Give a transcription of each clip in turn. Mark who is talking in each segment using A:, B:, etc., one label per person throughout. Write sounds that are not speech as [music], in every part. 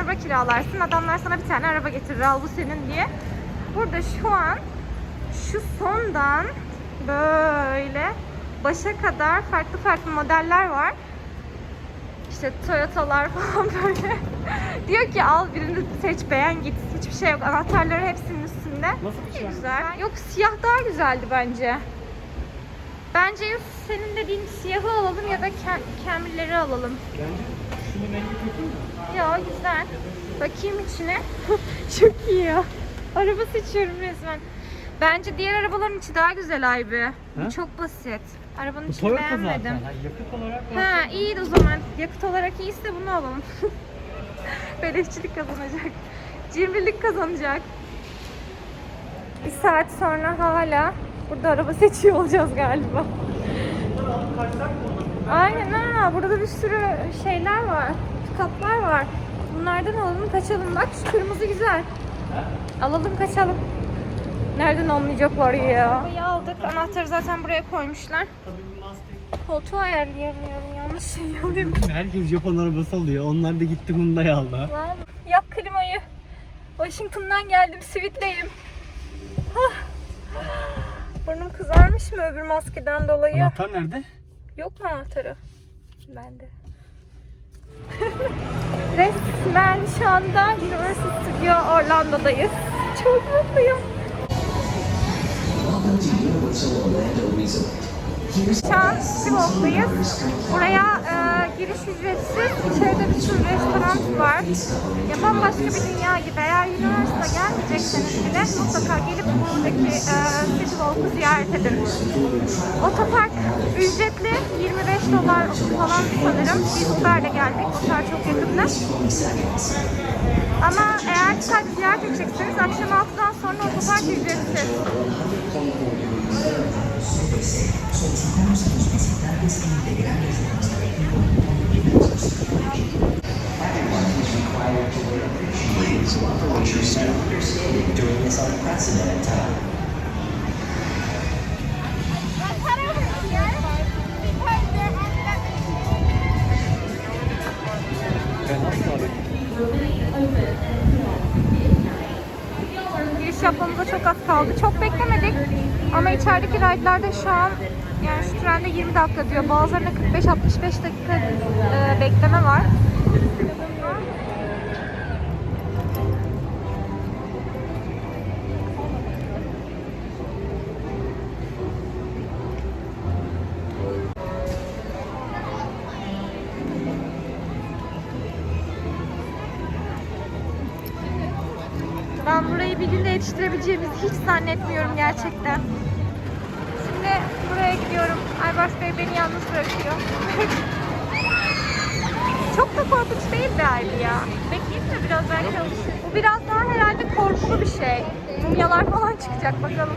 A: araba kiralarsın. Adamlar sana bir tane araba getirir. Al bu senin diye. Burada şu an şu sondan böyle başa kadar farklı farklı modeller var. İşte Toyota'lar [laughs] falan böyle. Diyor ki al birini seç beğen git. Hiçbir şey yok. Anahtarları hepsinin üstünde.
B: Nasıl bir şey?
A: Güzel. Yok siyah daha güzeldi bence. Bence senin dediğin siyahı alalım ya da ke- kemilleri alalım.
B: Bence şunun rengi kötü mü?
A: Ya güzel. Bakayım içine. [laughs] Çok iyi ya. Araba seçiyorum resmen. Bence diğer arabaların içi daha güzel Aybi. Bu çok basit. Arabanın
B: Bu
A: içini
B: Toyota
A: beğenmedim.
B: zaten. Ha, yakıt olarak
A: Ha iyi o zaman. Yakıt olarak iyiyse bunu alalım. [laughs] Beleşçilik kazanacak. Cimrilik kazanacak. Bir saat sonra hala burada araba seçiyor olacağız galiba. Aynen ha. Burada bir sürü şeyler var. Kaplar var. Bunlardan alalım kaçalım. Bak şu kırmızı güzel. Alalım kaçalım. Nereden anlayacaklar ya? Arabayı aldık. Anahtarı zaten buraya koymuşlar. Koltuğu ayarlayamıyorum. Yanlış şey alıyorum.
B: Herkes Japon arabası alıyor. Onlar da gitti Hyundai aldı.
A: Lan yak klimayı. Washington'dan geldim. Sweet'leyim. Hah. Burnum kızarmış mı öbür maskeden dolayı?
B: Anahtar nerede?
A: Yok mu anahtarı? Bende. [laughs] Resmen şu anda Universal Studio Orlando'dayız. Çok mutluyum. Şu an Sivop'tayız. Buraya e, giriş ücretsiz. İçeride bir sürü restoran var. Ya bambaşka bir dünya gibi. Eğer Universal'a gelmeyecekseniz bile mutlaka gelip buradaki e, Walk'u ziyaret edin. Otopark ücretli. 25 dolar falan sanırım. Biz Uber'le geldik. Otel çok yakında. Ama eğer sadece ziyaret edecekseniz akşam 6'dan sonra otopark ücretsiz.
C: During this unprecedented time.
B: Ben nasıl alayım?
A: Giriş yapmamıza çok az kaldı. Çok beklemedik. Ama içerideki ride'larda şu an yani şu trende 20 dakika diyor. Bazılarında 45-65 dakika e, bekleme var. Yetiştirebileceğimizi hiç zannetmiyorum gerçekten. Şimdi buraya gidiyorum. Aybars Bey beni yalnız bırakıyor. [laughs] Çok da korkunç değil be Aybi ya. Bekleyeyim de biraz belki alışır. Bu biraz daha herhalde korkulu bir şey. Mumyalar falan çıkacak bakalım.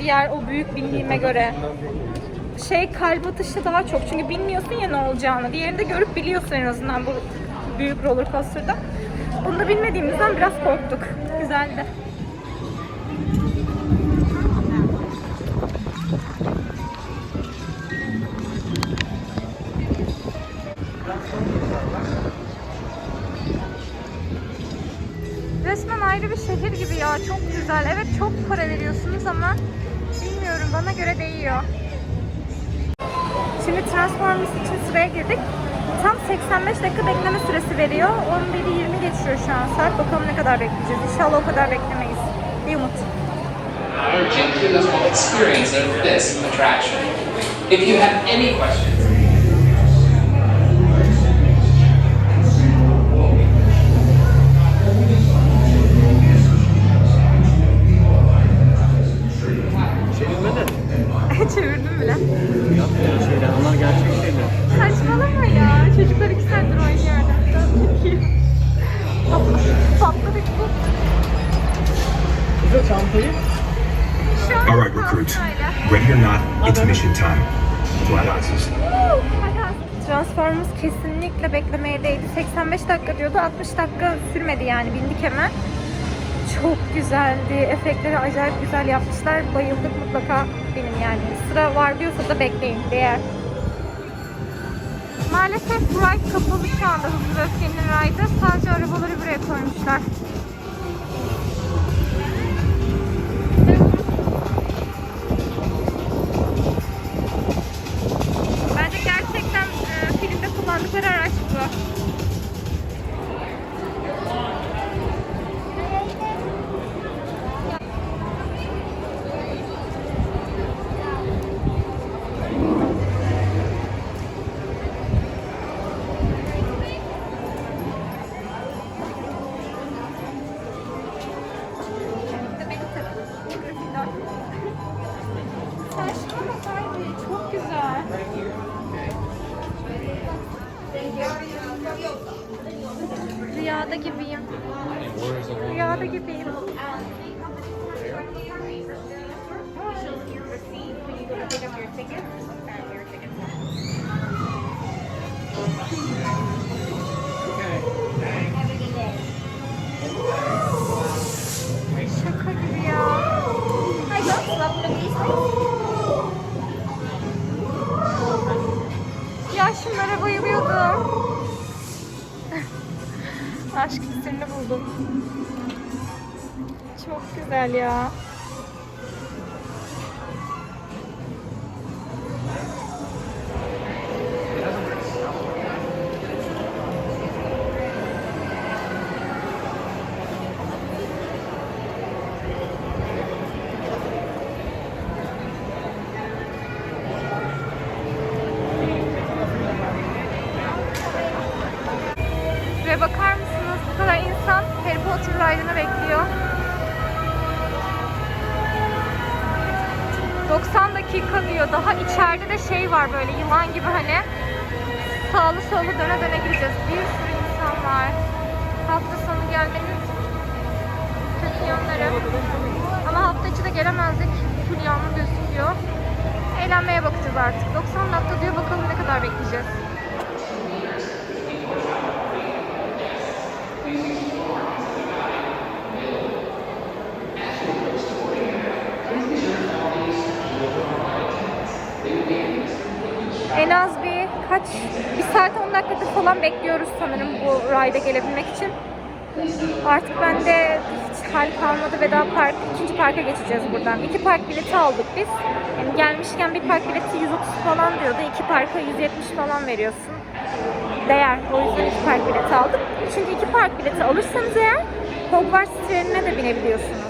A: diğer o büyük bindiğime göre. Şey kalp atışı daha çok çünkü bilmiyorsun ya ne olacağını. Diğerinde görüp biliyorsun en azından bu büyük roller coaster'da. Bunu da bilmediğimizden biraz korktuk. Güzeldi. Resmen ayrı bir şehir gibi ya. Çok güzel. Evet çok para veriyorsunuz ama bilmiyorum bana göre değiyor. Şimdi Transformers için sıraya girdik. Tam 85 dakika bekleme süresi veriyor. 11'i 20 geçiyor şu an saat. Bakalım ne kadar bekleyeceğiz. İnşallah o kadar beklemeyiz. Bir umut.
D: to the whole experience this attraction. If you have any questions,
A: 85 dakika diyordu. 60 dakika sürmedi yani. Bindik hemen. Çok güzeldi. Efektleri acayip güzel yapmışlar. Bayıldık mutlaka benim yani. Sıra var diyorsa da bekleyin. Değer. Maalesef ride kapalı şu anda Hızlı Öfke'nin ride'ı. Sadece arabaları buraya koymuşlar. Şaka gibi ya. Ya şunlara bayılıyordum. Aşk iksirini buldum. Çok güzel ya. Ride'ını bekliyor. 90 dakika diyor. Daha içeride de şey var böyle yılan gibi hani. Sağlı sollu döne döne gideceğiz. Bir sürü insan var. Hafta sonu gelmenin kötü yanları. Ama hafta içi de gelemezdik. Full yağmur gözüküyor. Eğlenmeye bakacağız artık. 90 dakika diyor bakalım ne kadar bekleyeceğiz. En az bir kaç, bir saat 10 dakikadır falan bekliyoruz sanırım bu rayda gelebilmek için. Artık bende hiç hal kalmadı ve daha park, ikinci parka geçeceğiz buradan. İki park bileti aldık biz. Yani gelmişken bir park bileti 130 falan diyordu. iki parka 170 falan veriyorsun. Değer. O yüzden iki park bileti aldık. Çünkü iki park bileti alırsanız eğer Hogwarts trenine de binebiliyorsunuz.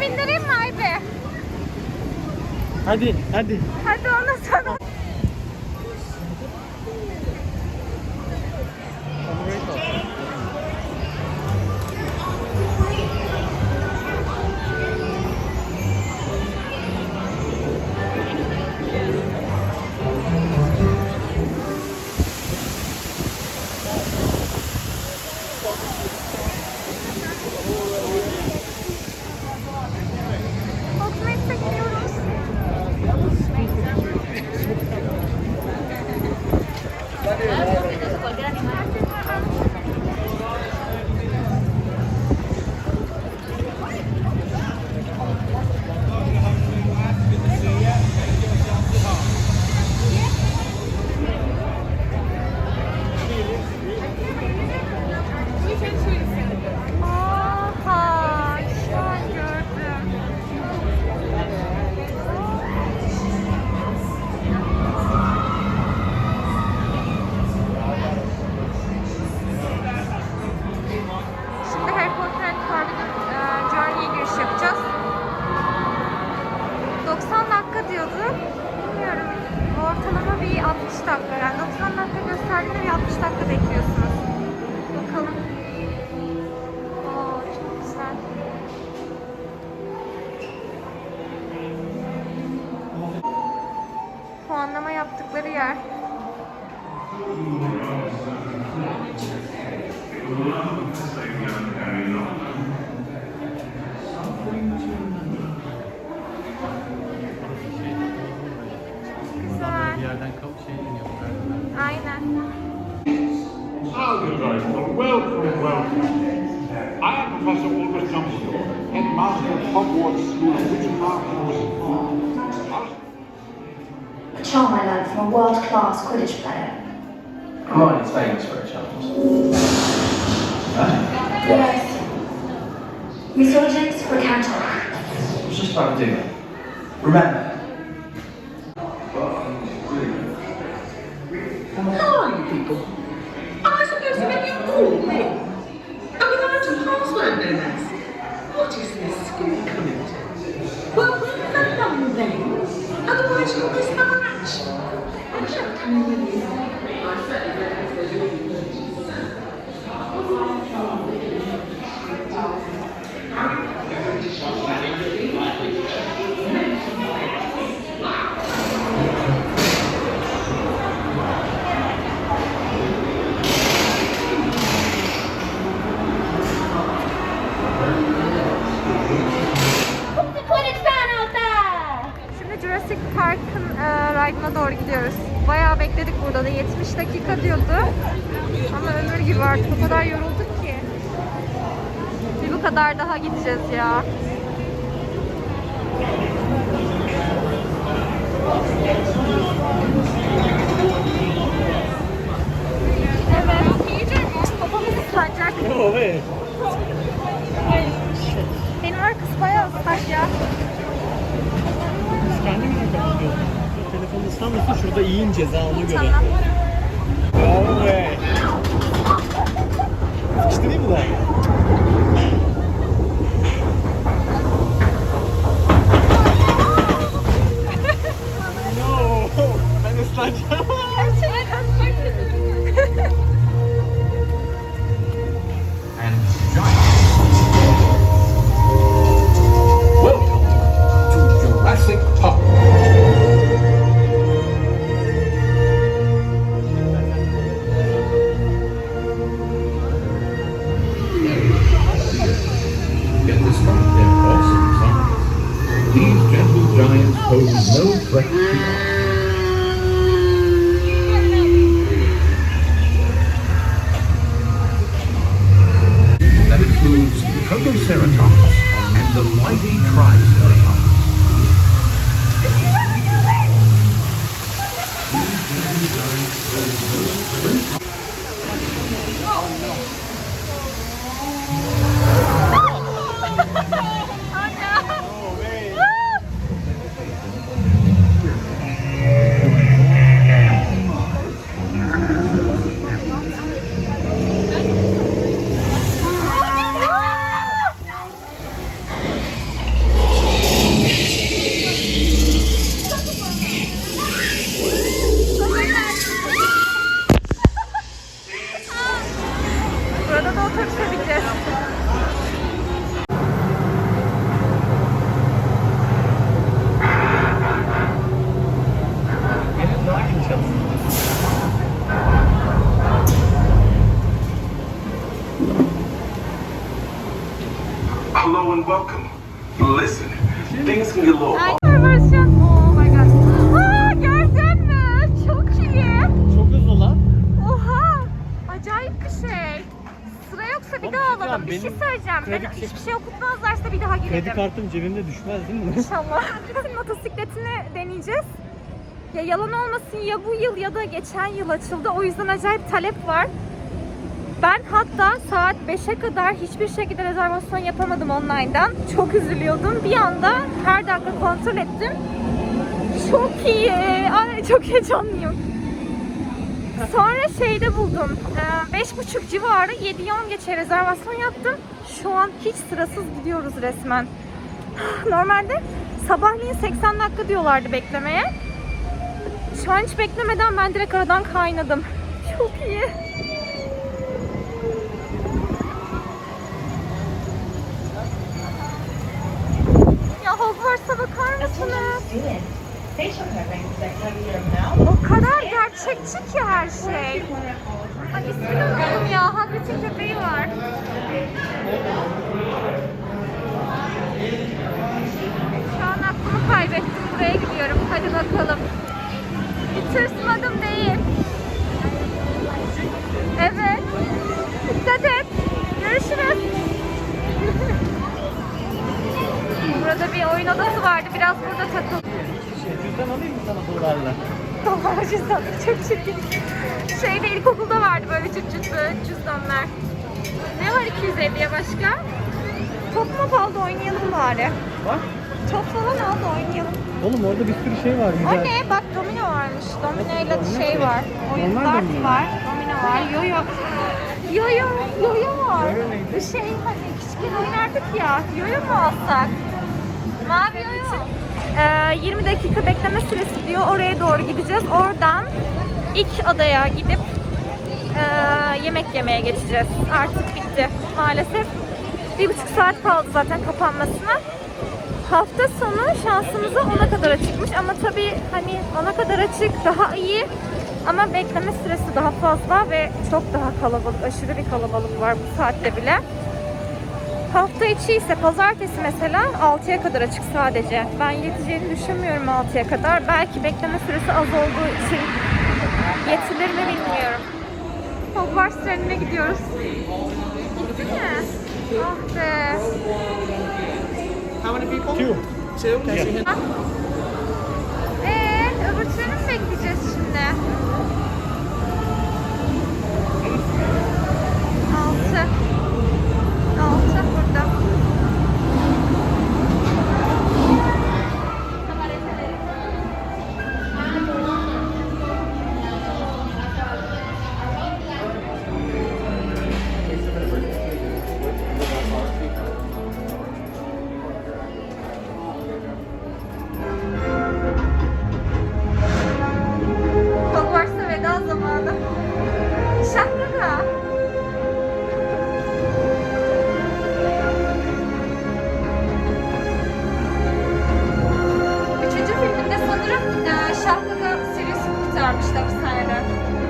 A: bindireyim mi Alp'i?
B: Hadi, hadi.
A: Hadi ona sana. 70 dakika yani 90 dakika gösterdiler 60 dakika
E: bekliyorsun. Hogwarts School of Witchcraft.
F: Charm I learned from a world-class Quidditch player.
C: Hermione's famous for her charms.
F: Yes. We saw James Recanto.
C: I was just about to do that. Remember,
A: 15 dakika diyordu. Ama ömür gibi artık o kadar yorulduk ki. Bir bu kadar daha gideceğiz ya.
B: Evet. Kafamızı ıslanacak.
A: Benim arkası bayağı ıslak ya.
B: Kendimi de Telefonu ıslanmasın şurada iyi ineceğiz ha ona göre.
A: Tamam.
B: Sıkıştı değil mi lan? Cebimde düşmez değil mi? [laughs]
A: İnşallah. Bizim motosikletini deneyeceğiz. Ya yalan olmasın ya bu yıl ya da geçen yıl açıldı. O yüzden acayip talep var. Ben hatta saat 5'e kadar hiçbir şekilde rezervasyon yapamadım online'dan. Çok üzülüyordum. Bir anda her dakika kontrol ettim. Çok iyi. Ay çok heyecanlıyım. Sonra şeyde buldum. Ee, Beş buçuk civarı 7'ye 10 geçe rezervasyon yaptım. Şu an hiç sırasız gidiyoruz resmen. Normalde sabahleyin 80 dakika diyorlardı beklemeye. Şu an hiç beklemeden ben direkt aradan kaynadım. Çok iyi. Ya Hogwarts'a bakar mısınız? O kadar gerçekçi ki her şey. Ay ismini unuttum ya. Hagrid'in köpeği var. Şu an aklımı kaybettim. Buraya gidiyorum. Hadi bakalım. Bir tırsmadım değil. Evet. Dikkat et. Görüşürüz. [laughs] Burada bir oyun odası vardı. Biraz burada takıl.
B: Şey, cüzdan alayım mı sana dolarla?
A: Dolar cüzdanı çok çirkin. Şeyde ilkokulda vardı böyle cüt cüt böyle cüzdanlar. Ne var 250'ye başka? Top mu aldı oynayalım bari.
B: Bak.
A: Top falan aldı oynayalım.
B: Oğlum orada bir sürü şey var
A: O
B: güzel.
A: ne? Bak domino varmış. Domino ile şey var. Oyun dart
B: domino.
A: var. Domino var. Yo-yo. Yo-yo. Yo-yo var.
B: Yo-yo neydi?
A: Bu şey hani küçükken oynardık ya. Yo-yo mu alsak? Mavi yo-yo. Ee, 20 dakika bekleme süresi diyor. Oraya doğru gideceğiz. Oradan ilk adaya gidip ee, yemek yemeye geçeceğiz. Artık bitti maalesef. Bir buçuk saat kaldı zaten kapanmasına. Hafta sonu şansımıza 10'a kadar açıkmış ama tabii hani 10'a kadar açık daha iyi ama bekleme süresi daha fazla ve çok daha kalabalık, aşırı bir kalabalık var bu saatte bile. Hafta içi ise pazartesi mesela 6'ya kadar açık sadece. Ben yeteceğini düşünmüyorum 6'ya kadar. Belki bekleme süresi az olduğu için yetilir mi bilmiyorum. Hogwarts trenine gidiyoruz. Gitti mi? Ah be. How many people? Two. Two? Yeah. Sayra.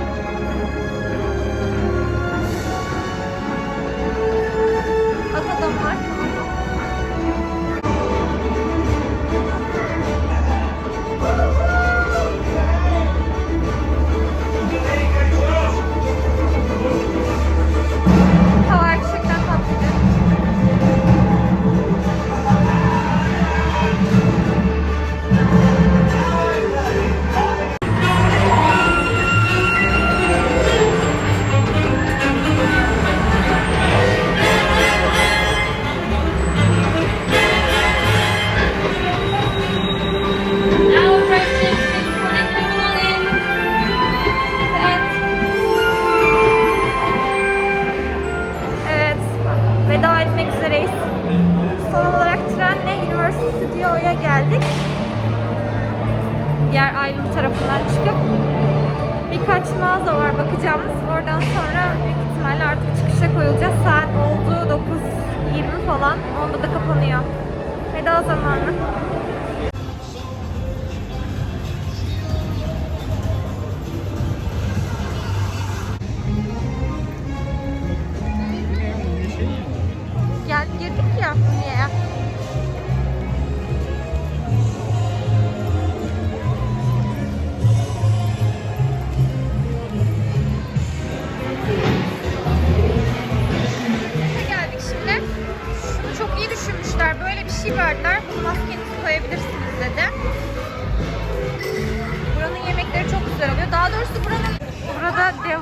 A: Diğer ayrım tarafından çıkıp birkaç mağaza var bakacağımız. Oradan sonra büyük ihtimalle artık çıkışa koyulacağız. Saat oldu 9.20 falan. Onda da kapanıyor. Veda zamanı.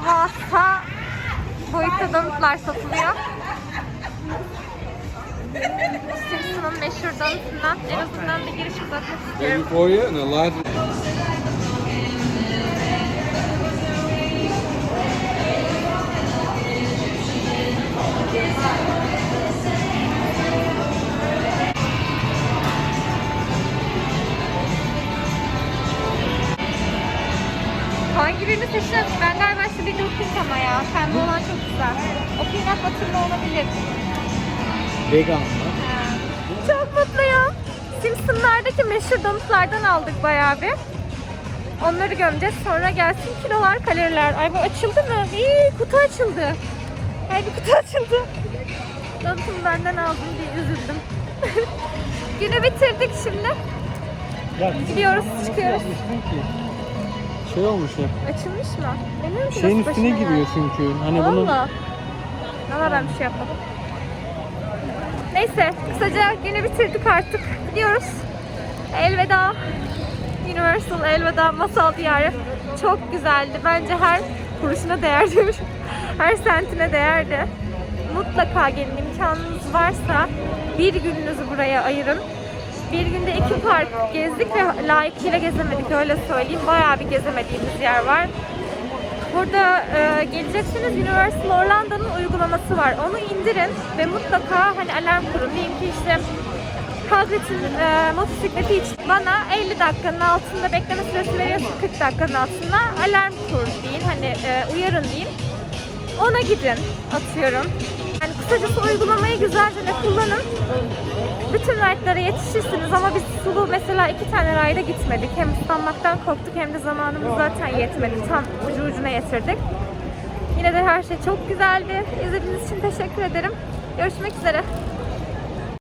A: Devasa boyutta donutlar satılıyor. Simpson'ın meşhur donutundan en azından bir giriş uzatmak istiyorum. Hangi birini seçeceğiz? Bir pink ama ya. Pembe olan çok güzel. O peanut butter'lı olabilir.
B: Vegan mı?
A: Çok mutluyum. Simpsonlardaki meşhur donutlardan aldık bayağı bir. Onları gömeceğiz. Sonra gelsin kilolar, kaloriler. Ay bu açıldı mı? İyi, kutu açıldı. Ay bir kutu [laughs] açıldı. Donutumu benden aldım diye üzüldüm. [laughs] Günü bitirdik şimdi.
B: Ya
A: Gidiyoruz, çıkıyoruz.
B: Şey olmuş ya.
A: Açılmış mı? Bilmiyorum ki
B: Şeyin
A: nasıl
B: üstüne
A: başına
B: giriyor
A: geldi.
B: çünkü. Hani bunun
A: Valla. Valla ben bir şey yapmadım. Neyse kısaca günü bitirdik artık. Gidiyoruz. Elveda. Universal elveda masal diyarı. Çok güzeldi. Bence her kuruşuna değerdi. [laughs] her sentine değerdi. Mutlaka gelin imkanınız varsa bir gününüzü buraya ayırın. Bir günde iki park gezdik ve layıkıyla gezemedik öyle söyleyeyim. Bayağı bir gezemediğimiz yer var. Burada e, geleceksiniz Universal Orlando'nun uygulaması var. Onu indirin ve mutlaka hani alarm kurun. Diyeyim ki işte Hagrid'in e, motosikleti için bana 50 dakikanın altında bekleme süresi veriyorsun 40 dakikanın altında alarm kur deyin. Hani e, uyarın deyin. Ona gidin atıyorum. Yani kısacası uygulamayı güzelce de kullanın. Bütün raylara yetişirsiniz ama biz sulu mesela iki tane rayda gitmedik. Hem ıslanmaktan korktuk hem de zamanımız zaten yetmedi. Tam ucu ucuna getirdik. Yine de her şey çok güzeldi. İzlediğiniz için teşekkür ederim. Görüşmek üzere.